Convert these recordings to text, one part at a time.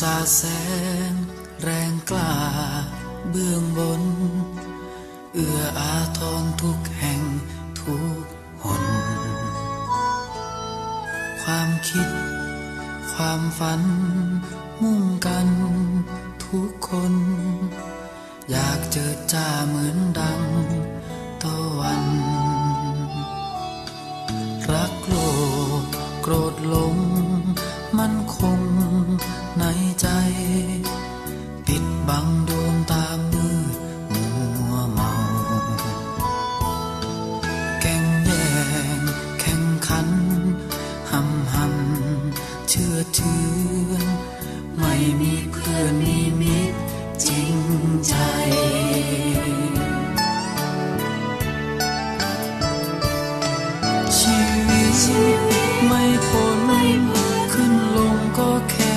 สาแสงแรงกล้าเบื้องบน เอื้ออาทรทุกแห่งทุกหน ความคิด ความฝัน มุ่งกันทุกคน อยากเจอจ้าเหมือนดังตะวัน รักโลภโกรธหลง ปิดบังดวงตามือมัวเมา แก่งแย่งแข่งขันหำหันเชื่อเชื่อไม่มีเพื่อนมีมิตรจริงใจชีวิตไม่พ้นขึ้นลงก็แค่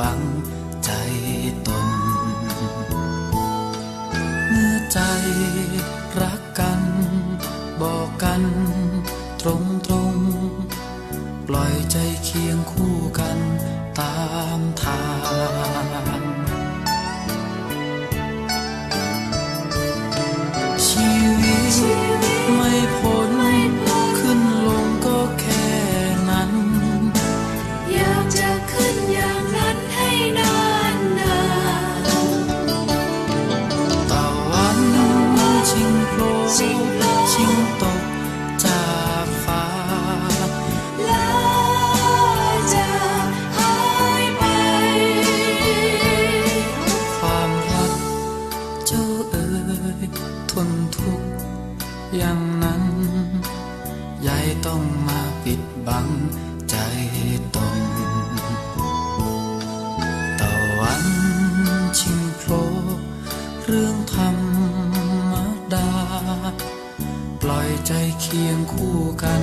บังใจตน เมื่อใจรักกัน บอกกันตรงตรงปล่อยใจเคียงคู่กันตามทาง อย่างนั้นใหญ่ต้องมาปิดบังใจตนตะวันชิงโผล่เรื่องธรรมดา ปล่อยใจเคียงคู่กัน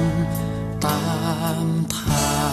ตามทาง